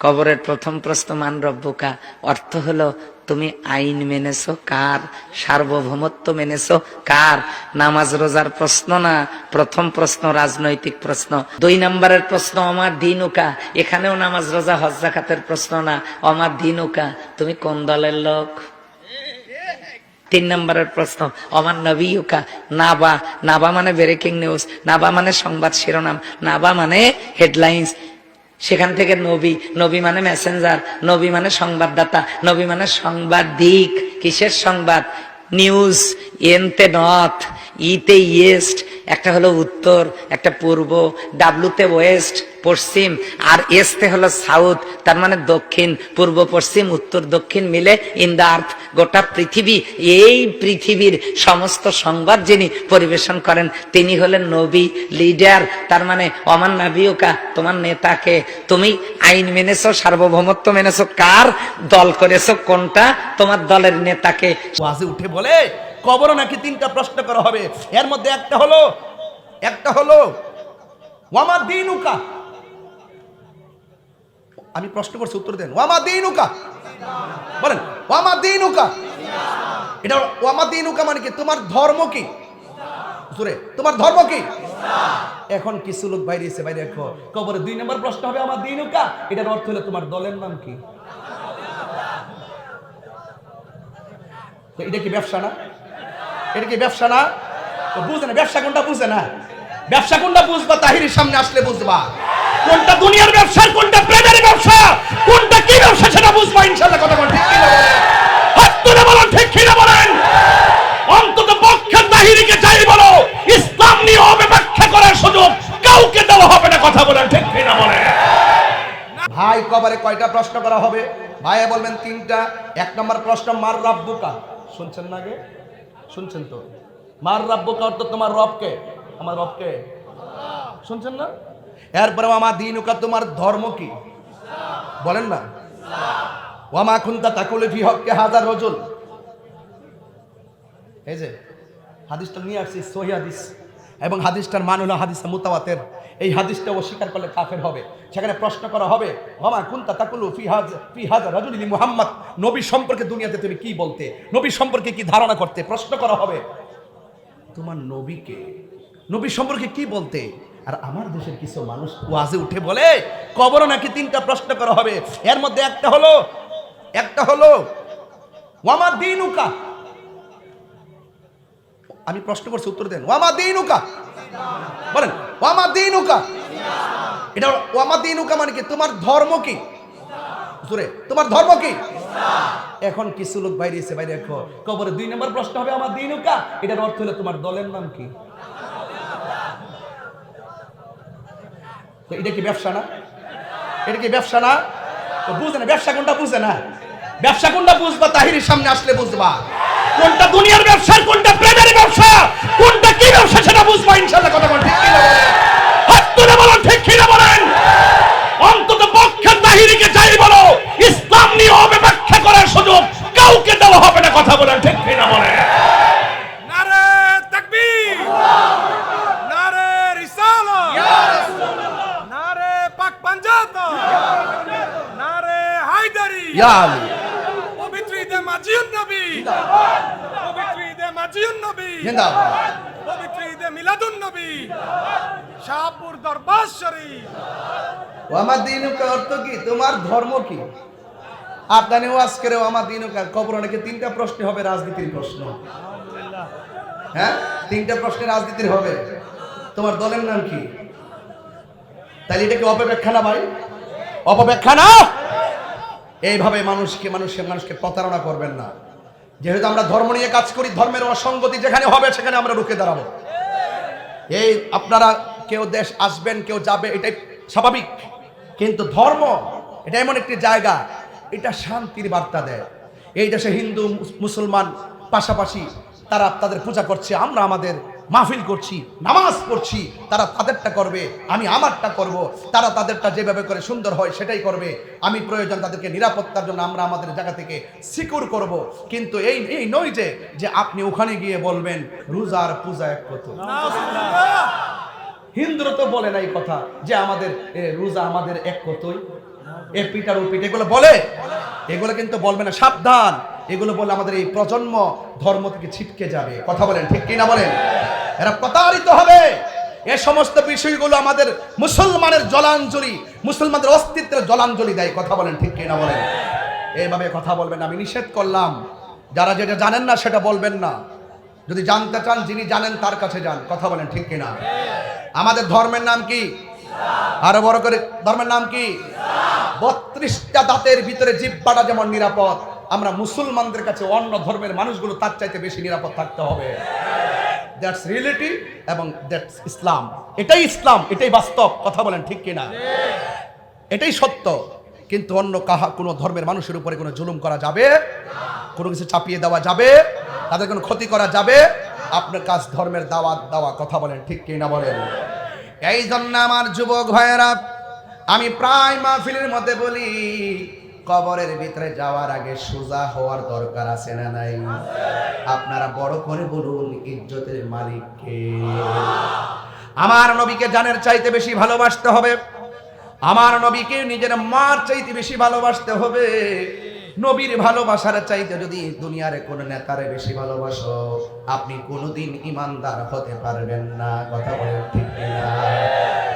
কবরের প্রথম প্রশ্ন মান রব্বুকা। অর্থ হলো, তুমি আইন মেনেছো, কার? সার্বভৌমত্ব মেনেছো, কার? নামাজ রোজার প্রশ্ন না, প্রথম প্রশ্ন রাজনৈতিক প্রশ্ন। দুই নম্বরের প্রশ্ন আমার দিনুকা। এখানেও নামাজ রোজা, হজ জাকাতের প্রশ্ন না আমার দিনুকা। তুমি কোন দলের লোক? তিন নম্বরের প্রশ্ন আমার নবীকা নাবা নাবা মানে ব্রেকিং নিউজ নাবা মানে সংবাদ শিরোনাম, নাবা মানে হেডলাইন্স সেখান থেকে নবী নবী মানে মেসেঞ্জার নবী মানে সংবাদদাতা, নবী মানে সংবাদিক। কিসের সংবাদ? নিউজ এনতে নর্থ ইতে ইয়েস্ট একটা হলো উত্তর, একটা পূর্ব, ডাব্লুতে ওয়েস্ট পশ্চিম, আর এসতে হলো সাউথ তার মানে দক্ষিণ, পূর্ব, পশ্চিম, উত্তর, দক্ষিণ মিলে ইন দ্য আর্থ গোটা পৃথিবী, এই পৃথিবীর সমস্ত সংবাদ যিনি পরিবেশন করেন, তিনি হলেন নবী, লিডার, তার মানে অমান নাবিউকা তোমার নেতাকে তুমি আইন মেনেছো, সার্বভৌমত্ব মেনেছো, কার দল করেছ, কোনটা? তোমার দলের নেতাকে। উঠে বলে, কবর নাকি তিনটা প্রশ্ন করা হবে। এর মধ্যে একটা হলো একটা হলো, ওয়ামা দিনুকা আমি প্রশ্ন করছি, উত্তর দেন। ওয়ামা দিনুকা। বলেন, ওয়ামা দিনুকা। এটা ওয়ামা দিনুকা মানে কি? তোমার ধর্ম কি? তোমার ধর্ম কি? এখন কিছু লোক বাইরে এসে, বাইরে দেখো, কবরে দুই নম্বর প্রশ্ন হবে আমার দিনুকা। এটার অর্থ হলো তোমার দলের নাম কি? এটা কি ব্যবসা না? এটা কি ব্যবসা না? বুঝে না, ব্যবসা কোনটা বুঝে না? ব্যবসা কোনটা বুঝবা, তাহিরের সামনে আসলে বুঝবা। কোনটা দুনিয়ার ব্যবসা কোনটা প্রেমের ব্যবসা? কোনটা কি ব্যবসা সেটা বুঝবা ইনশাল্লাহ কথা বলেন, ঠিক কি না বলেন? হাত তুলে বলেন, ঠিক কি না বলেন? অন্তত পক্ষে তাহিরিকে যাই বলো, ইসলাম নিয়ে অপব্যাখ্যা করার সুযোগ কাউকে দেওয়া হবে না, কথা বলেন, ঠিক কি না বলেন? ভাই, কবারে কয়টা প্রশ্ন করা হবে? ভাই বলবেন তিনটা। এক নম্বর প্রশ্ন, মার রাব্বুকা শুনছেন না আগে শুনছেন তো? মার রাব্বুকা অর্থ তোমার রবকে। আমার রবকে? শুনছেন না? এরপরে আমার দিনুকা, তোমার ধর্ম কি? বলেন না। ওয়ামা খুন্তা তাকুলে ফি হককে হাজার রজুল। এই যে, হাদিসটা নিয়ে আসছি, সহি হাদিস। এবং হাদিসটার মান হলো হাদিস এই হাদিসটা অস্বীকার করলে কাফের হবে। সেখানে প্রশ্ন করা হবে মামা কুন্তা তাকুলু ফি হাজ ফি হাজ রাজুলি মুহাম্মদ? নবী সম্পর্কে দুনিয়াতে তুমি কি বলতে? নবী সম্পর্কে কি ধারণা করতে? প্রশ্ন করা হবে। তোমার নবীকে, নবী সম্পর্কে কি বলতে? আর আমার দেশের কিছু মানুষ ওয়াজে উঠে বলে, কবরও নাকি তিনটা প্রশ্ন করা হবে। এর মধ্যে একটা হলো একটা হলো, ওয়ামা দিনুকা? আমি প্রশ্ন করছি, উত্তর দেন। ওয়ামা দিনুকা? বলেন, ওয়ামা দিনুকা? এটা ওয়ামা দিনুকা মানে কি? তোমার ধর্ম কি? জোরে, তোমার ধর্ম কি? এখন কিছু লোক বাইরে এসে, বাইরে কবরে দুই নম্বর প্রশ্ন হবে আমার দিনুকা? এটার অর্থ হলো তোমার দলের নাম কি? তো এটা কি ব্যবসা না? এটা কি ব্যবসা না? তো বুঝে না, ব্যবসা কোনটা বুঝে না? ব্যবসা কোনটা বুঝবা, তাহিরের সামনে আসলে বুঝবা। কোনটা দুনিয়ার ব্যবসা কোনটা প্রেমের ব্যবসা? কোনটা কি ব্যবসা সেটা বুঝবা ইনশাল্লাহ কথা বলেন ঠিক কি না বলেন? হাত তুলে বলেন ঠিক কি না বলেন অন্তত পক্ষে তাহিরিকে যাই বলো ইসলাম নিয়ে অপব্যাখ্যা করার সুযোগ কাউকে দেওয়া হবে না কথা বলেন ঠিক কি না বলেন নারে তাকবীর নারে রিসালা নারে পাক পাঞ্জাত নারে হায়দারি ইয়া আলী পবিত্র ঈদে মাজিউন নবী। পবিত্র ঈদে মাজিউন নবী। জিন্দাবাদ। পবিত্র ঈদে মিলাদুন নবী। শাহপুর দরবার শরীফ। ও আমার দিনুকা অর্থ কি? তোমার ধর্ম কি? আপনানি ওয়াজ করেও আমার দিনুকা কবর অনেকে তিনটা প্রশ্ন হবে রাজনীতির প্রশ্ন। হ্যাঁ? তিনটা প্রশ্নে রাজনীতির হবে। তোমার দলের নাম কি? তাহলে এটা কি অপব্যাখ্যা না ভাই? অপব্যাখ্যা না? এইভাবে মানুষকে মানুষকে মানুষকে প্রতারণা করবেন না। যেহেতু আমরা ধর্ম নিয়ে কাজ করি, ধর্মের অসঙ্গতি যেখানে হবে, সেখানে আমরা রুখে দাঁড়াবো। এই আপনারা কেউ দেশ আসবেন, কেউ যাবে, এটাই স্বাভাবিক। কিন্তু ধর্ম, এটা এমন একটি জায়গা, এটা শান্তির বার্তা দেয়। এই দেশে হিন্দু, মুসলমান পাশাপাশি তারা তাদের পূজা করছে, আমরা আমাদের মাহফিল করছি, নামাজ পড়ছি, তারা তাদেরটা করবে, আমি আমারটা করব, তারা তাদেরটা যেভাবে করে সুন্দর হয় সেটাই করবে। আমি প্রয়োজন তাদেরকে নিরাপত্তার জন্য আমরা আমাদের জায়গা থেকে সিকিউর করব। কিন্তু এই এই নয় যে যে আপনি ওখানে গিয়ে বলবেন, রোজার পূজা এক কত। হিন্দুরা তো বলে না এই কথা, যে আমাদের রোজা আমাদের এক কতই। এ পিটার ও পিট এগুলো বলে? এগুলো কিন্তু বলবে না, সাবধান। এগুলো বলে আমাদের এই প্রজন্ম ধর্ম থেকে ছিটকে যাবে। কথা বলেন, ঠিক কিনা বলেন? এরা প্রতারিত হবে। এ সমস্ত বিষয়গুলো আমাদের মুসলমানের জলাঞ্জলি, মুসলমানদের অস্তিত্বের জলাঞ্জলি দেয়। কথা বলেন, ঠিক কিনা বলেন? এইভাবে কথা বলবেন, আমি নিষেধ করলাম। যারা যেটা জানেন না, সেটা বলবেন না। যদি জানতে চান, যিনি জানেন, তার কাছে যান। কথা বলেন, ঠিক কিনা? আমাদের ধর্মের নাম কি? আরও বড় করে, ধর্মের নাম কি? বত্রিশটা দাঁতের ভিতরে জিব্বাটা যেমন নিরাপদ আমরা মুসলমানদের কাছে অন্য ধর্মের মানুষগুলো তার চাইতে বেশি নিরাপদ থাকতে হবে। দ্যাটস রিয়েলিটি এবং দ্যাটস ইসলাম এটাই ইসলাম এটাই বাস্তব, কথা বলেন ঠিক কিনা? এটাই সত্য। কিন্তু অন্য কাহা কোনো ধর্মের মানুষের উপরে কোনো জুলুম করা যাবে? কোনো কিছু চাপিয়ে দেওয়া যাবে? তাদের কোনো ক্ষতি করা যাবে? আপনার কাজ ধর্মের দাওয়াত দেওয়া, কথা বলেন ঠিক কি না বলেন? এই জন্য আমার যুবক ভাইয়েরা, আমি প্রায় মাহফিলের মধ্যে বলি কবরের ভিতরে যাওয়ার আগে সোজা হওয়ার দরকার আছে না নাই? আপনারা বড় করে বলুন ইজ্জতের মালিককে আমার নবীকে জানের চাইতে বেশি ভালোবাসতে হবে। আমার নবীকে নিজের মার চাইতে বেশি ভালোবাসতে হবে। নবীর ভালোবাসার চাইতে যদি দুনিয়ার কোন নেতারে বেশি ভালোবাসো, আপনি কোনোদিন ইমানদার হতে পারবেন না। কথা বলেন ঠিক কিনা?